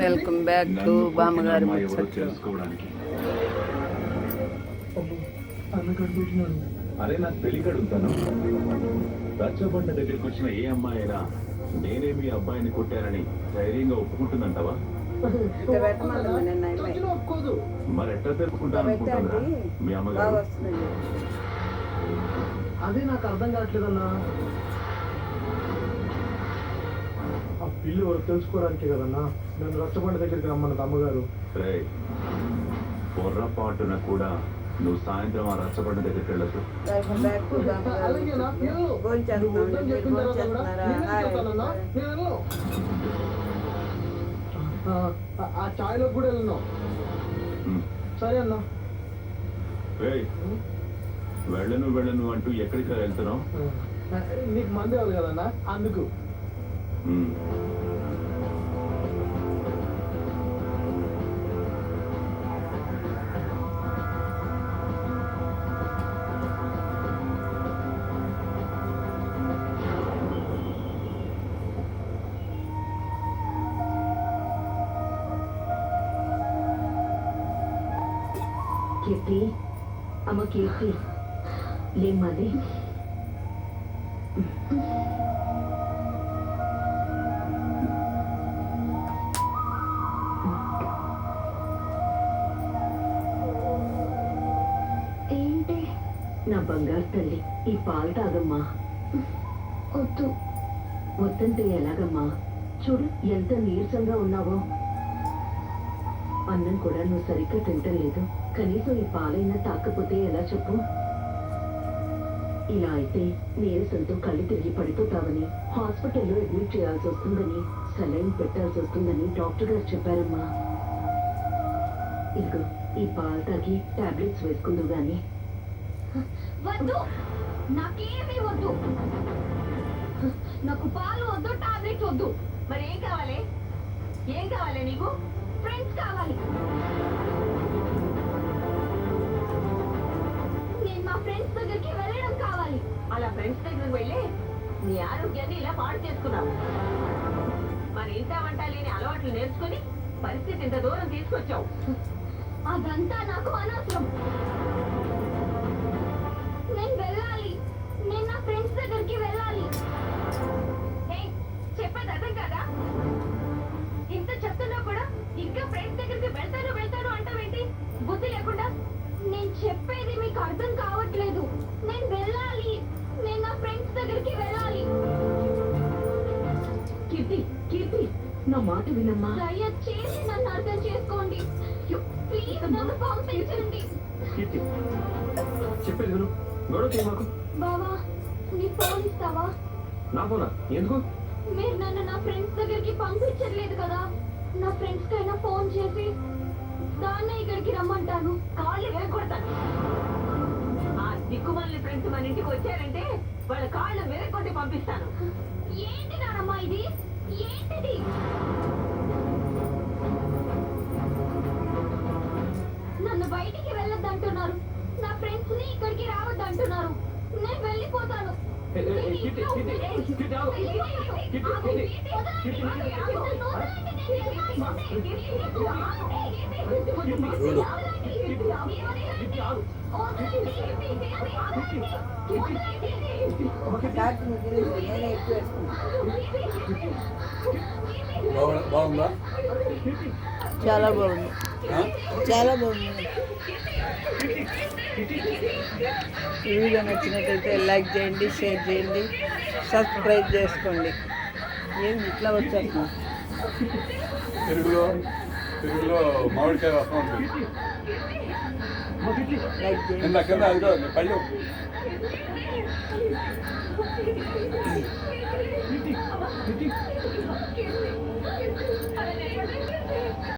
Welcome back to బామ్మగారి కనిపెట్టినాడు అరే నాకు తెలియక అడుగుతాను రచ్చబండ దగ్గరికి వచ్చిన ఏ అమ్మాయి అయినా నేనే మీ అబ్బాయిని కొట్టానని ధైర్యంగా ఒప్పుకుంటుందంటావా? మరి ఎట్లా అనుకుంటున్నా మీ అమ్మగారు? అదే నాకు అర్థం కావట్లేదన్నా. ఎవరు తెలుసుకోవడానికి కదన్నా నేను రచ్చబండ దగ్గరికి రమ్మన్నది అమ్మగారు రే పొర్రపాటున కూడా నువ్వు సాయంత్రం ఆ రచ్చబండ దగ్గరికి వెళ్ళను. ఆ, ఛాయ్లో కూడా వెళ్ళను. సరే అన్నా వెళ్ళను వెళ్ళను అంటూ ఎక్కడికి వెళ్తున్నావు నీకు మంది అవ్వదు కదన్నా అందుకు ఉమ్. కీర్తి అమ్మ కీర్తి లేమ్మది నా బంగారు తల్లి ఈ పాలు తాగమ్మా. వద్దు. వద్దంటే ఎలాగమ్మా? చూడు ఎంత నీరసంగా ఉన్నావో. అన్నం కూడా నువ్వు సరిగ్గా తింటం లేదు కనీసం ఈ పాలైనా తాకపోతే ఎలా చెప్పు? ఇలా అయితే నీరసంతో కళ్ళు తిరిగి పడిపోతావని హాస్పిటల్లో అడ్మిట్ చేయాల్సి వస్తుందని సలైన్ పెట్టాల్సి వస్తుందని డాక్టర్ గారు చెప్పారమ్మా. ఇదిగో ఈ పాలు తాగి టాబ్లెట్స్ వేసుకుందు గాని. వద్దు. నాకేమీ వద్దు. నాకు పాలు వద్దు టాబ్లెట్స్ వద్దు. మరి ఏం కావాలి? ఏం కావాలి నీకు? ఫ్రెండ్స్ కావాలి. నేను మా ఫ్రెండ్స్ దగ్గరికి వెళ్ళడం కావాలి. అలా ఫ్రెండ్స్ దగ్గరికి వెళ్ళి నీ ఆరోగ్యాన్ని ఇలా పాడు చేసుకున్నావు మరి ఇంత వంట లేని అలవాట్లు నేర్చుకుని పరిస్థితి ఇంత దూరం తీసుకొచ్చావు. అదంతా నాకు అనవసరం. నేను వెళ్ళాలి. నేను నా ఫ్రెండ్స్ దగ్గరికి వెళ్ళాలి. చెప్పేది అర్థం కాదా? ఇంత చెప్తున్నా కూడా ఇంకా ఫ్రెండ్స్ దగ్గరికి వెళ్తాను వెళ్తాను అంటావేంటి? బుద్ధి లేకుండా? నేను చెప్పేది మీకు అర్థం కావట్లేదు. నేను వెళ్ళాలి. నేను నా ఫ్రెండ్స్ దగ్గరికి వెళ్ళాలి. కీర్తి కీర్తి నా మాట వినమ్మా. దయచేసి నన్ను అర్థం చేసుకోండి. ప్లీజ్ నన్ను పంపించండి. కీర్తి. చెప్పేది విను గొడవ చేయి మాకు? బావా నీ ఫోన్ ఇస్తావా? నా ఫోనా? ఎందుకు? మీరు నన్ను నా ఫ్రెండ్స్ దగ్గరికి పంపించట్లేదు కదా. నా ఫ్రెండ్స్ కైనా ఫోన్ చేసి దాన్నే ఇక్కడికి రమ్మంటాను. కాళ్ళు వేరకొడతాను ఆ దిక్కుమాలిన ఫ్రెండ్స్ మన ఇంటికి వచ్చారంటే వాళ్ళ కాళ్ళు వేరకొట్టి పంపిస్తాను. ఏంటి నానమ్మా ఇది? ఏంటిది? బాగు- బాగుందా చాలా బాగుంది? చాలా బాగుంది ఈ వీడియో నచ్చినట్టయితే లైక్ చేయండి షేర్ చేయండి సబ్స్క్రైబ్ చేసుకోండి. ఏం ఇట్లా పెరుగులో మామిడికాయ లైక్ చేయండి పళ్ళు.